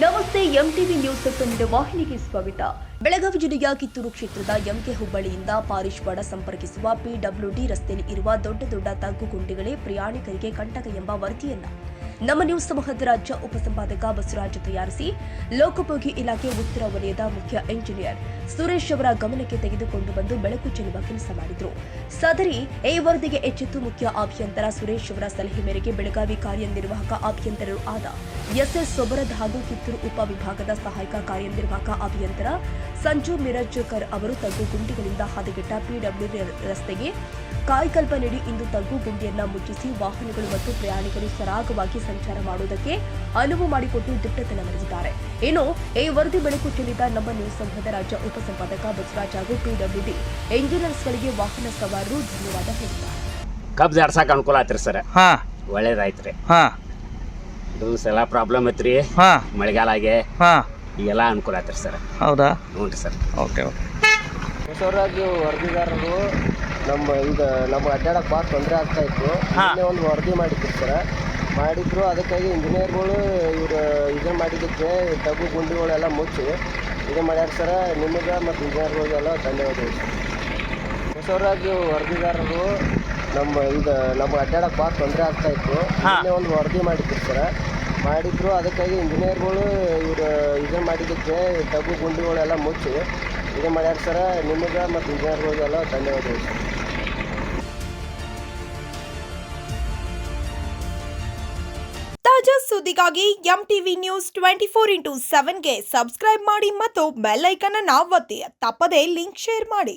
ನಮಸ್ತೆ, MTV news ತುಂಬಿದ ವಾಹಿನಿಗೆ ಸ್ವಾಗತ. ಬೆಳಗಾವಿ ಜಿಲ್ಲೆಯ ಕಿತ್ತೂರು ಕ್ಷೇತ್ರದ ಎಂಕೆ ಹುಬ್ಬಳ್ಳಿಯಿಂದ ಪಾರಿಷ್ವಾಡ ಸಂಪರ್ಕಿಸುವ ಪಿಡಬ್ಲ್ಯೂಡಿ ರಸ್ತೆಯಲ್ಲಿ ಇರುವ ದೊಡ್ಡ ದೊಡ್ಡ ತಗ್ಗು ಗುಂಡಿಗಳೇ ಪ್ರಯಾಣಿಕರಿಗೆ ಕಂಟಕ ಎಂಬ ವರದಿಯನ್ನ ನಮ್ಮ ನ್ಯೂಸ್ ಸಮೂಹದ ರಾಜ್ಯ ಉಪಸಂಪಾದಕ ಬಸವರಾಜ ತಯಾರಿಸಿ ಲೋಕೋಪಯೋಗಿ ಇಲಾಖೆ ಉತ್ತರ ವಲಯದ ಮುಖ್ಯ ಎಂಜಿನಿಯರ್ ಸುರೇಶ್ ಅವರ ಗಮನಕ್ಕೆ ತೆಗೆದುಕೊಂಡು ಬಂದು ಬೆಳಕು ಚೆಲ್ಲುವ ಕೆಲಸ ಮಾಡಿದರು. ಸದರಿ ಈ ವರದಿಗೆ ಎಚ್ಚೆತ್ತು ಮುಖ್ಯ ಅಭಿಯಂತರ ಸುರೇಶ್ ಅವರ ಸಲಹೆ ಮೇರೆಗೆ ಬೆಳಗಾವಿ ಕಾರ್ಯನಿರ್ವಾಹಕ ಅಭಿಯಂತರರು ಆದ ಎಸ್ಎಸ್ ಸೊಬರದ್ ಹಾಗೂ ಕಿತ್ತೂರು ಉಪವಿಭಾಗದ ಸಹಾಯಕ ಕಾರ್ಯನಿರ್ವಾಹಕ ಅಭಿಯಂತರ ಸಂಜು ಮಿರಜ್ಕರ್ ಅವರು ತಗ್ಗು ಗುಂಡಿಗಳಿಂದ ಹದಗೆಟ್ಟ ಪಿಡಬ್ಲ್ಯೂ ರಸ್ತೆಗೆ ಕಾಯಕಲ್ಪ ನೀಡಿ ಇಂದು ತಗ್ಗು ಗುಂಡಿಯನ್ನ ಮುಚ್ಚಿಸಿ ವಾಹನಗಳು ಮತ್ತು ಪ್ರಯಾಣಿಕರು ಸರಾಗವಾಗಿ ಸಂಚಾರ ಮಾಡುವುದಕ್ಕೆ ಅನುವು ಮಾಡಿಕೊಟ್ಟು ದಿಟ್ಟತನ ನಡೆಸಿದ್ದಾರೆ ಇನ್ನು ಈ ವರದಿ ಬೆಳಕು ಚೆಲ್ಲಿದ ನಮ್ಮ ನ್ಯೂಸ್ ಸಂಘದ ರಾಜ್ಯ ಉಪಸಂಪಾದಕ ಬಸವರಾಜ್ ಹಾಗೂ ಪಿಡಬ್ಲ್ಯೂಡಿ ಎಂಜಿನಿಯರ್ಸ್ಗಳಿಗೆ ವಾಹನ ಸವಾರರು ಧನ್ಯವಾದ ಹೇಳಿದ್ದಾರೆ. ಕಬ್ಜ್ ಅನುಕೂಲ ಆತ್ರಿ ಸರ್. ಹಾ. ಒಳ್ಳೇದಾಯ್ತು ರೀ ಹಾ. ಇದು ಎಲ್ಲ ಪ್ರಾಬ್ಲಮ್ ಐತ್ರಿ. ಹಾ. ಮಳೆಗಾಲ ಆಗಿ. ಹಾ. ಈಗೆಲ್ಲ ಅನುಕೂಲ ಆತ್ರಿ ಸರ್. ಹೌದಾ? ಹ್ಞೂ ರೀ ಸರ್. Okay okay. ಬಸವರಾಜು ವರದಿಗಾರರು ನಮ್ಮ ಈಗ ನಮ್ಗೆ ಅಡ್ಡಾಡಕ್ಕೆ ಭಾಳ ತೊಂದರೆ ಆಗ್ತಾ ಇತ್ತು. ಹಾ. ಒಂದು ವರದಿ ಮಾಡಿದ್ರು ಸರ್. ಮಾಡಿದ್ರು ಅದಕ್ಕಾಗಿ ಇಂಜಿನಿಯರ್ಗಳು ಇವರು ಇದನ್ನ ಮಾಡಿದ್ದಕ್ಕೆ ತಗ್ಗು ಗುಂಡಿಗಳೆಲ್ಲ ಮುಚ್ಚಿ ಇದು ಮಾಡ್ಯಾರ ಸರ್. ನಿಮಗೆ ಮತ್ತು ಇಂಜಿನಿಯರ್ಗಳಿಗೆಲ್ಲ ಧನ್ಯವಾದಗಳು ಸರ್. ಬಸವರಾಜ್ ವರದಿಗಾರರು ನಮ್ಮ ಈಗ ನಮ್ಗೆ ಅಡ್ಡಾಡಕ್ಕೆ ಭಾಳ ತೊಂದರೆ ಆಗ್ತಾ ಇತ್ತು. ಒಂದು ವರದಿ ಮಾಡಿದ್ರು ಸರ್. ಮಾಡಿದ್ರು. ಅದಕ್ಕಾಗಿ ಇಂಜಿನಿಯರ್ಗಳು ಇವರು ಇದನ್ನು ಮಾಡಿದ್ದಕ್ಕೆ ತಗ್ಗು ಗುಂಡಿಗಳೆಲ್ಲ ಮುಚ್ಚಿ ಇದು ಮಾಡ್ಯಾರ ಸರ. ನಿಮಗೆ ಮತ್ತು ಇಂಜಿನಿಯರ್ಗಳಿಗೆಲ್ಲ ಧನ್ಯವಾದಗಳು ಸರ್. ತಾಜಾ ಸುದ್ದಿಗಾಗಿ M TV news twenty four into ಸೆವೆನ್ಗೆ subscribe ಮಾಡಿ ಮತ್ತು ಬೆಲ್ ಐಕನ್ ಅನ್ನು ಒತ್ತಿ. ತಪ್ಪದೇ ಲಿಂಕ್ ಶೇರ್ ಮಾಡಿ.